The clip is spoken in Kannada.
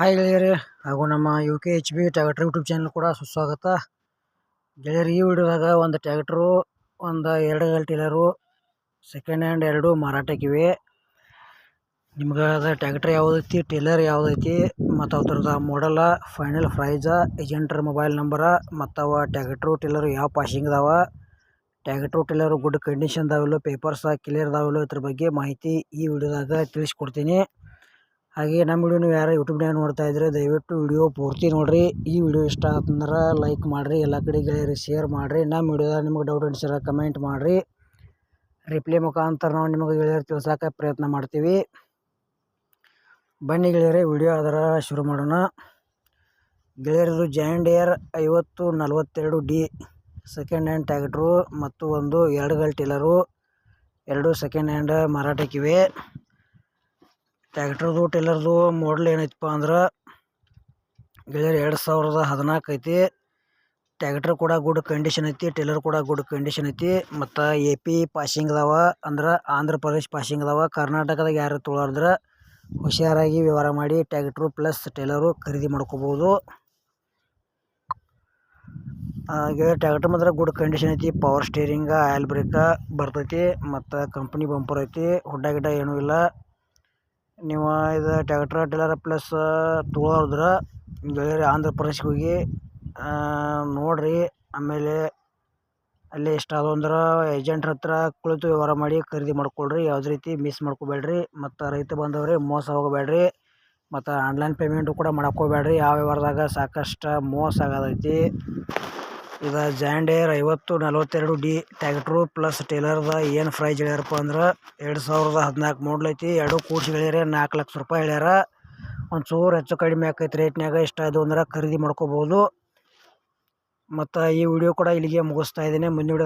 ಹಾಯ್ ಗೆಳೆಯರೇ, ಹಾಗೂ ನಮ್ಮ U K H B tractor YouTube channel ಕೂಡ ಸುಸ್ವಾಗತ. ಗೆಳೆಯರು, ಈ ವಿಡಿಯೋದಾಗ ಒಂದು ಟ್ಯಾಕ್ಟ್ರು ಒಂದು ಎರಡು ಗಲ್ ಟೀಲರು ಸೆಕೆಂಡ್ ಹ್ಯಾಂಡ್ ಎರಡು ಮಾರಾಟಕ್ಕಿವೆ. ನಿಮ್ಗೆ ಅದು ಟ್ಯಾಕ್ಟ್ರ್ ಯಾವುದೈತಿ ಟೀಲರ್ ಯಾವುದೈತಿ, ಮತ್ತು ಅದ್ರದ್ದು ಮಾಡಲ ಫೈನಲ್ ಪ್ರೈಸ ಏಜೆಂಟ್ರ ಮೊಬೈಲ್ ನಂಬರ ಮತ್ತು ಅವ ಟ್ಯಾಕ್ಟ್ರು ಟೀಲರು ಯಾವ ಪಾಶಿಂಗ್ ಅದಾವ ಟ್ಯಾಕ್ಟ್ರು ಟೀಲರು ಗುಡ್ ಕಂಡೀಷನ್ ಅದಾವಿಲ್ಲ ಪೇಪರ್ಸ ಕ್ಲಿಯರ್ ಅದಾವಿಲ್ಲ ಇದ್ರ ಬಗ್ಗೆ ಮಾಹಿತಿ ಈ ವಿಡಿಯೋದಾಗ ತಿಳಿಸ್ಕೊಡ್ತೀನಿ. ಹಾಗೆ ನಮ್ಮ ವಿಡಿಯೋ ನೀವು ಯಾರು ಯೂಟ್ಯೂಬ್ನಾಗ ನೋಡ್ತಾ ಇದ್ರೆ ದಯವಿಟ್ಟು ವಿಡಿಯೋ ಪೂರ್ತಿ ನೋಡಿರಿ. ಈ ವಿಡಿಯೋ ಇಷ್ಟ ಆತಂದ್ರೆ ಲೈಕ್ ಮಾಡಿರಿ, ಎಲ್ಲ ಕಡೆ ಗೆಳೆಯರಿ ಶೇರ್ ಮಾಡಿರಿ. ನಮ್ಮ ವಿಡಿಯೋದಾಗ ನಿಮ್ಗೆ ಡೌಟ್ ಅನ್ಸಿರ ಕಮೆಂಟ್ ಮಾಡಿರಿ. ರಿಪ್ಲೈ ಮುಖಾಂತರ ನಾವು ನಿಮಗೆ ಗೆಳೆಯರು ತಿಳ್ಸೋಕೆ ಪ್ರಯತ್ನ ಮಾಡ್ತೀವಿ. ಬನ್ನಿ ಗೆಳೆಯರೇ, ವಿಡಿಯೋ ಅದರ ಶುರು ಮಾಡೋಣ. ಗೆಳೆಯರದು ಜಾಯಿಂಟ್ ಏರ್ ಐವತ್ತು ನಲ್ವತ್ತೆರಡು ಡಿ ಸೆಕೆಂಡ್ ಹ್ಯಾಂಡ್ ಟ್ಯಾಕ್ಟ್ರು ಮತ್ತು ಒಂದು ಎರಡು ಗಲ್ ಎರಡು ಸೆಕೆಂಡ್ ಹ್ಯಾಂಡ್ ಮಾರಾಟಕ್ಕಿವೆ. ಟ್ಯಾಕ್ಟ್ರದು ಟೇಲರ್ದು ಮಾಡಲ್ ಏನೈತಪ್ಪ ಅಂದ್ರೆ, ಗೆಳೆಯರು ಎರಡು ಸಾವಿರದ ಹದಿನಾಲ್ಕು ಐತಿ. ಟ್ಯಾಕ್ಟ್ರ್ ಕೂಡ ಗುಡ್ ಕಂಡೀಷನ್ ಐತಿ, ಟೇಲರ್ ಕೂಡ ಗುಡ್ ಕಂಡೀಷನ್ ಐತಿ. ಮತ್ತು ಎ ಪಿ ಪಾಸಿಂಗ್ ಅದಾವ ಅಂದ್ರೆ ಆಂಧ್ರ ಪ್ರದೇಶ್ ಪಾಸಿಂಗ್ ಅದಾವ. ಕರ್ನಾಟಕದಾಗ ಯಾರು ತೊಳಾರ್ದ್ರೆ ಹುಷಾರಾಗಿ ವ್ಯವಹಾರ ಮಾಡಿ ಟ್ಯಾಕ್ಟ್ರು ಪ್ಲಸ್ ಟೇಲರು ಖರೀದಿ ಮಾಡ್ಕೋಬೋದು. ಹಾಗೆ ಟ್ಯಾಕ್ಟ್ರ್ ಮಾತ್ರ ಗುಡ್ ಕಂಡೀಷನ್ ಐತಿ. ಪವರ್ ಸ್ಟೇರಿಂಗ ಆಯಿಲ್ ಬ್ರೇಕ ಬರ್ತೈತಿ. ಮತ್ತು ಕಂಪ್ನಿ ಬಂಪರ್ ಐತಿ. ಹುಡ್ಡ ಗಿಡ್ಡ ಏನೂ ಇಲ್ಲ. ನೀವು ಇದು ಟ್ಯಾಕ್ಟ್ರ ಟೇಲರ್ ಪ್ಲಸ್ ತೊಗೊಳೋದ್ರ ಗೆಳೆಯರೆ ಆಂಧ್ರ ಪ್ರದೇಶಕ್ಕೆ ಹೋಗಿ ನೋಡಿರಿ. ಆಮೇಲೆ ಅಲ್ಲಿ ಇಷ್ಟ ಆದವು ಅಂದ್ರೆ ಏಜೆಂಟ್ರ ಹತ್ರ ಕುಳಿತು ವ್ಯವಹಾರ ಮಾಡಿ ಖರೀದಿ ಮಾಡ್ಕೊಳ್ರಿ. ಯಾವುದೇ ರೀತಿ ಮಿಸ್ ಮಾಡ್ಕೋಬೇಡ್ರಿ. ಮತ್ತು ರೈತ ಬಂದವ್ರಿ ಮೋಸ ಹೋಗಬೇಡ್ರಿ. ಮತ್ತು ಆನ್ಲೈನ್ ಪೇಮೆಂಟು ಕೂಡ ಮಾಡಕ್ಕೆ ಹೋಗ್ಬೇಡ್ರಿ. ಯಾವ ವ್ಯವಹಾರದಾಗ ಸಾಕಷ್ಟು ಮೋಸ ಆಗೋದೈತಿ. ಇದು ಜಾಂಡೇರ್ ಐವತ್ತು, ನಲವತ್ತೆರಡು ಡಿ ಟ್ಯಾಕ್ಟ್ರು ಪ್ಲಸ್ ಟೇಲರ್ದ ಏನು ಪ್ರೈಸ್ ಹೇಳ್ಯಾರಪ್ಪ ಅಂದ್ರೆ ಎರಡು ಸಾವಿರದ ಹದಿನಾಲ್ಕು ಮಾಡಲ್ ಐತಿ. ಎರಡು ಕೂಡ್ಸಿ ಹೇಳ್ಯಾರ ನಾಲ್ಕು ಲಕ್ಷ ರೂಪಾಯಿ ಹೇಳ್ಯಾರ. ಒಂಚೂರು ಹೆಚ್ಚು ಕಡಿಮೆ ಆಕೈತಿ ರೇಟ್ನಾಗ ಇಷ್ಟ ಆಯ್ತು ಅಂದ್ರೆ ಖರೀದಿ ಮಾಡ್ಕೋಬೋದು. ಮತ್ತು ಈ ವಿಡಿಯೋ ಕೂಡ ಇಲ್ಲಿಗೆ ಮುಗಿಸ್ತಾ ಇದ್ದೀನಿ. ಮುಂದಿನ